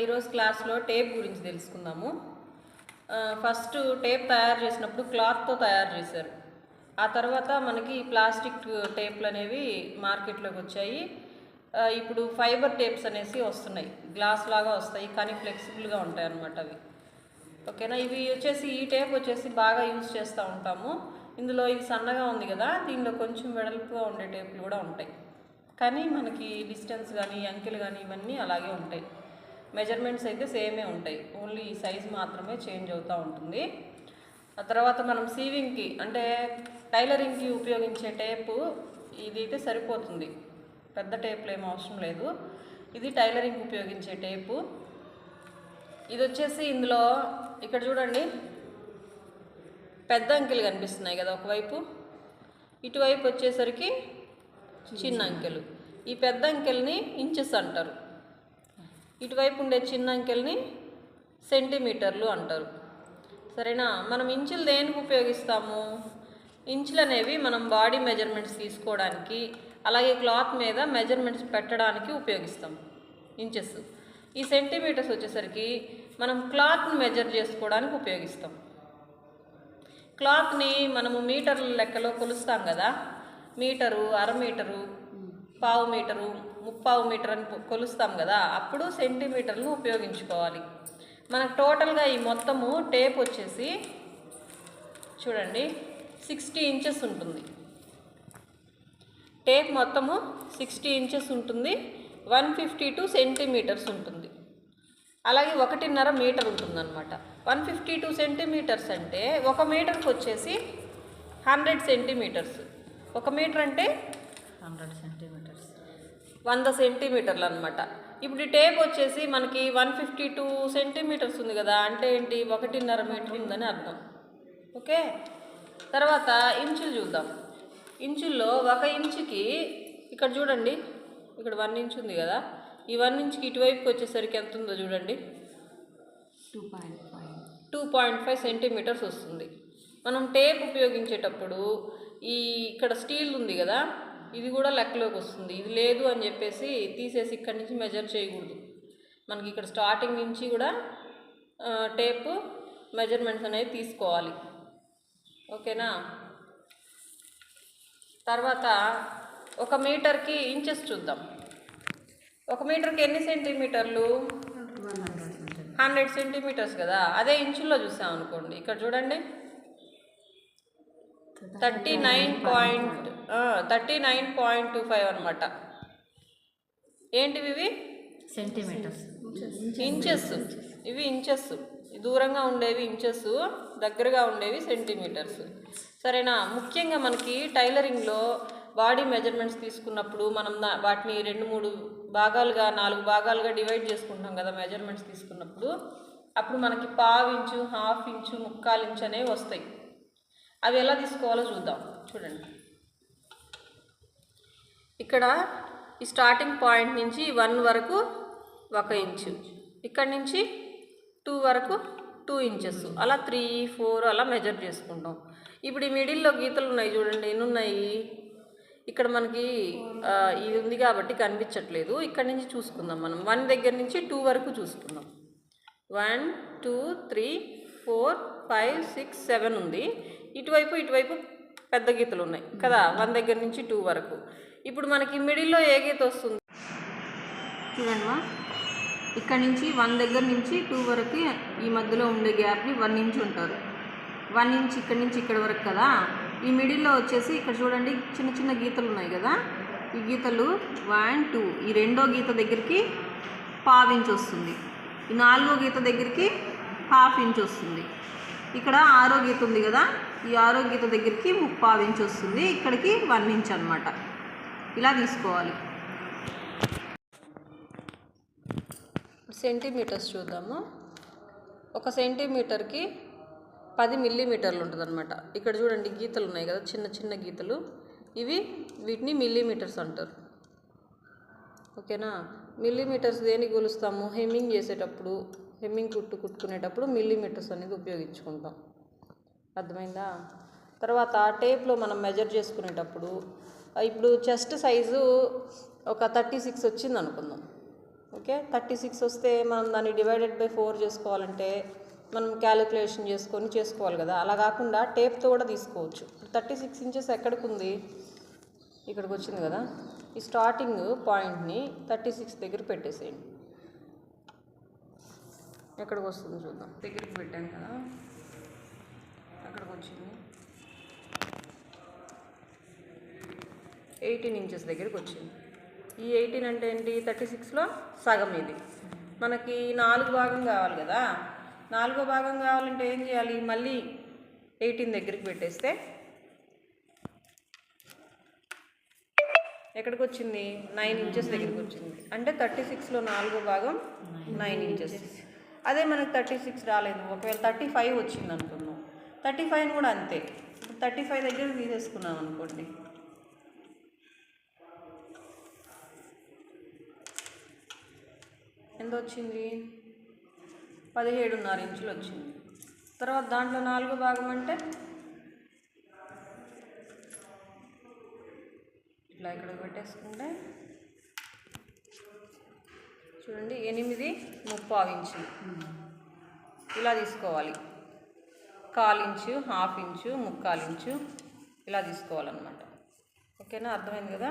ఈరోజు క్లాస్లో టేప్ గురించి తెలుసుకుందాము. ఫస్ట్ టేప్ తయారు చేసినప్పుడు క్లాత్తో తయారు చేశారు. ఆ తర్వాత మనకి ప్లాస్టిక్ టేప్లు అనేవి మార్కెట్లోకి వచ్చాయి. ఇప్పుడు ఫైబర్ టేప్స్ అనేసి వస్తున్నాయి. గ్లాస్ లాగా వస్తాయి కానీ ఫ్లెక్సిబుల్గా ఉంటాయి అన్నమాట అవి. ఓకేనా? ఇవి వచ్చేసి ఈ టేప్ వచ్చేసి బాగా యూజ్ చేస్తూ ఉంటాము. ఇందులో ఇది సన్నగా ఉంది కదా దీనిలో కొంచెం వెడల్పుగా ఉండే టేపులు కూడా ఉంటాయి. కానీ మనకి డిస్టెన్స్ కానీ అంకెలు కానీ ఇవన్నీ అలాగే ఉంటాయి. మెజర్మెంట్స్ అయితే సేమే ఉంటాయి. ఓన్లీ సైజ్ మాత్రమే చేంజ్ అవుతూ ఉంటుంది. ఆ తర్వాత మనం సీవింగ్కి అంటే టైలరింగ్కి ఉపయోగించే టేపు ఇది అయితే సరిపోతుంది. పెద్ద టేపులు ఏం అవసరం లేదు. ఇది టైలరింగ్ ఉపయోగించే టేపు. ఇది వచ్చేసి ఇందులో ఇక్కడ చూడండి. పెద్ద అంకెలు కనిపిస్తున్నాయి కదా ఒకవైపు. ఇటువైపు వచ్చేసరికి చిన్న అంకెలు. ఈ పెద్ద అంకెల్ని ఇంచెస్ అంటారు. ఇటువైపు ఉండే చిన్న అంకెల్ని సెంటీమీటర్లు అంటారు. సరేనా? మనం ఇంచులు దేనికి ఉపయోగిస్తాము? ఇంచులు అనేవి మనం బాడీ మెజర్మెంట్స్ తీసుకోవడానికి అలాగే క్లాత్ మీద మెజర్మెంట్స్ పెట్టడానికి ఉపయోగిస్తాం. ఇంచెస్. ఈ సెంటీమీటర్స్ వచ్చేసరికి మనం క్లాత్ని మెజర్ చేసుకోవడానికి ఉపయోగిస్తాం. క్లాత్ని మనము మీటర్ల లెక్కలో కొలుస్తాం కదా? మీటరు అర మీటరు పావు మీటరు ముప్పావు మీటర్ అని కొలుస్తాం కదా అప్పుడు సెంటీమీటర్లను ఉపయోగించుకోవాలి. మనకు టోటల్గా ఈ మొత్తము టేప్ వచ్చేసి చూడండి సిక్స్టీ ఇంచెస్ ఉంటుంది. టేప్ మొత్తము సిక్స్టీ ఇంచెస్ ఉంటుంది వన్ ఫిఫ్టీ టూ సెంటీమీటర్స్ ఉంటుంది. అలాగే ఒకటిన్నర మీటర్ ఉంటుందన్నమాట. వన్ ఫిఫ్టీ టూ సెంటీమీటర్స్ అంటే ఒక మీటర్కి వచ్చేసి హండ్రెడ్ సెంటీమీటర్స్. ఒక మీటర్ అంటే హండ్రెడ్ సెంటీమీటర్ వంద సెంటీమీటర్లు అనమాట ఇప్పుడు ఈ టేప్ వచ్చేసి మనకి వన్ ఫిఫ్టీ టూ సెంటీమీటర్స్ ఉంది కదా అంటే ఏంటి? ఒకటిన్నర మీటర్ ఉందని అర్థం. ఓకే? తర్వాత ఇంచులు చూద్దాం. ఇంచుల్లో ఒక ఇంచుకి ఇక్కడ చూడండి ఇక్కడ వన్ ఇంచ్ ఉంది కదా. ఈ వన్ ఇంచుకి ఇటువైపుకి వచ్చేసరికి ఎంత ఉందో చూడండి. Two point five. Two point five centimetres వస్తుంది. మనం టేప్ ఉపయోగించేటప్పుడు ఈ ఇక్కడ స్టీల్ ఉంది కదా ఇది కూడా లెక్కలోకి వస్తుంది. ఇది లేదు అని చెప్పేసి తీసేసి ఇక్కడి నుంచి మెజర్ చేయకూడదు. మనకి ఇక్కడ స్టార్టింగ్ నుంచి కూడా టేప్ మెజర్మెంట్స్ అనేవి తీసుకోవాలి. ఓకేనా? తర్వాత ఒక మీటర్కి ఇంచెస్ చూద్దాం. ఒక మీటర్కి ఎన్ని సెంటీమీటర్లు? హండ్రెడ్ సెంటీమీటర్స్ కదా? అదే ఇంచుల్లో చూసాం అనుకోండి. ఇక్కడ చూడండి. Thirty nine point thirty nine point two five అనమాట ఏంటివి ఇవి? సెంటీమీటర్స్. ఇంచెస్. ఇవి ఇంచెస్. దూరంగా ఉండేవి ఇంచెస్ దగ్గరగా ఉండేవి సెంటీమీటర్స్. సరేనా? ముఖ్యంగా మనకి టైలరింగ్లో బాడీ మెజర్మెంట్స్ తీసుకున్నప్పుడు మనం వాటిని రెండు మూడు భాగాలుగా నాలుగు భాగాలుగా డివైడ్ చేసుకుంటాం కదా మెజర్మెంట్స్ తీసుకున్నప్పుడు అప్పుడు మనకి పావు ఇంచు హాఫ్ ఇంచు ముక్కాలు ఇంచు అనేవి వస్తాయి. అవి ఎలా తీసుకోవాలో చూద్దాం. చూడండి. ఇక్కడ ఈ స్టార్టింగ్ పాయింట్ నుంచి వన్ వరకు ఒక ఇంచు ఇక్కడ నుంచి టూ వరకు టూ ఇంచెస్ అలా త్రీ ఫోర్ అలా మెజర్ చేసుకుంటాం. ఇప్పుడు ఈ మిడిల్లో గీతలు ఉన్నాయి చూడండి ఎన్ని ఉన్నాయి ఇక్కడ మనకి ఇది ఉంది కాబట్టి కనిపించట్లేదు. ఇక్కడ నుంచి చూసుకుందాం మనం. వన్ దగ్గర నుంచి టూ వరకు చూసుకుందాం. One two three four five six seven ఉంది. ఇటువైపు ఇటువైపు పెద్ద గీతలు ఉన్నాయి కదా? వన్ దగ్గర నుంచి టూ వరకు. ఇప్పుడు మనకి మిడిల్లో ఏ గీత వస్తుంది? చూడమ్మా ఇక్కడ నుంచి వన్ దగ్గర నుంచి టూ వరకు ఈ మధ్యలో ఉండే గ్యాప్ని వన్ ఇంచ్ ఉంటారు వన్ ఇంచ్ ఇక్కడ నుంచి ఇక్కడ వరకు కదా? ఈ మిడిల్లో వచ్చేసి ఇక్కడ చూడండి చిన్న చిన్న గీతలు ఉన్నాయి కదా? ఈ గీతలు వన్ టూ. ఈ రెండో గీత దగ్గరికి పావించి వస్తుంది. ఈ నాలుగో గీత దగ్గరికి హాఫ్ ఇంచ్ వస్తుంది. ఇక్కడ ఆరో గీత ఉంది కదా? ఈ ఆరో గీత దగ్గరికి ముప్పావు ఇంచ్ వస్తుంది. ఇక్కడికి వన్ ఇంచ్ అనమాట ఇలా తీసుకోవాలి. సెంటీమీటర్స్ చూద్దాము. ఒక సెంటీమీటర్కి పది మిల్లీమీటర్లు ఉంటుంది అనమాట ఇక్కడ చూడండి గీతలు ఉన్నాయి కదా? చిన్న చిన్న గీతలు. ఇవి వీటిని మిల్లీమీటర్స్ అంటారు. ఓకేనా? మిల్లీమీటర్స్ దేనికి కొలుస్తాము హెమ్మింగ్ చేసేటప్పుడు హెమ్మింగ్ కుట్టు కుట్టుకునేటప్పుడు మిల్లీమీటర్స్ అనేది ఉపయోగించుకుంటాం. అర్థమైందా? తర్వాత టేప్లో మనం మెజర్ చేసుకునేటప్పుడు ఇప్పుడు చెస్ట్ సైజు ఒక థర్టీ సిక్స్ వచ్చింది అనుకుందాం ఓకే? థర్టీ సిక్స్ వస్తే మనం దాన్ని డివైడెడ్ బై ఫోర్ చేసుకోవాలంటే మనం క్యాలిక్యులేషన్ చేసుకొని చేసుకోవాలి కదా. అలా కాకుండా టేప్తో కూడా తీసుకోవచ్చు. థర్టీ సిక్స్ ఇంచెస్ ఎక్కడికి ఉంది ఇక్కడికి వచ్చింది కదా. ఈ స్టార్టింగ్ పాయింట్ని థర్టీ సిక్స్ దగ్గర పెట్టేసేయండి. ఎక్కడికి వస్తుంది చూద్దాం. దగ్గరికి పెట్టాను కదా. అక్కడికి వచ్చింది ఎయిటీన్ ఇంచెస్ దగ్గరికి వచ్చింది ఈ ఎయిటీన్ అంటే ఏంటి? థర్టీ సిక్స్లో సగం ఇది. మనకి నాలుగు భాగం కావాలి కదా. నాలుగో భాగం కావాలంటే ఏం చేయాలి? మళ్ళీ ఎయిటీన్ దగ్గరికి పెట్టేస్తే ఎక్కడికి వచ్చింది నైన్ ఇంచెస్ దగ్గరికి వచ్చింది అంటే థర్టీ సిక్స్లో నాలుగో భాగం నైన్ ఇంచెస్. అదే మనకు థర్టీ సిక్స్ రాలేదు. ఒకవేళ థర్టీ ఫైవ్ వచ్చింది అనుకున్నాం థర్టీ ఫైవ్ కూడా అంతే. థర్టీ ఫైవ్ దగ్గర తీసేసుకున్నాం అనుకోండి. ఎంత వచ్చింది? పదిహేడున్నర ఇంచులు వచ్చింది. తర్వాత దాంట్లో నాలుగో భాగం అంటే? ఇట్లా ఇక్కడ పెట్టేసుకుంటే చూడండి ఎనిమిది ముప్పావు ఇంచులు ఇలా తీసుకోవాలి. కాల్ ఇంచు హాఫ్ ఇంచు ముక్కాలు ఇంచు ఇలా తీసుకోవాలన్నమాట. ఓకేనా? అర్థమైంది కదా?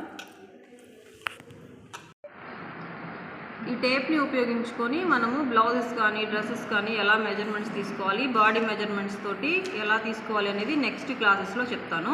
ఈ టేప్ని ఉపయోగించుకొని మనము బ్లౌజెస్ కానీ డ్రెస్సెస్ కానీ ఎలా మెజర్మెంట్స్ తీసుకోవాలి బాడీ మెజర్మెంట్స్ తోటి ఎలా తీసుకోవాలి అనేది నెక్స్ట్ క్లాసెస్లో చెప్తాను.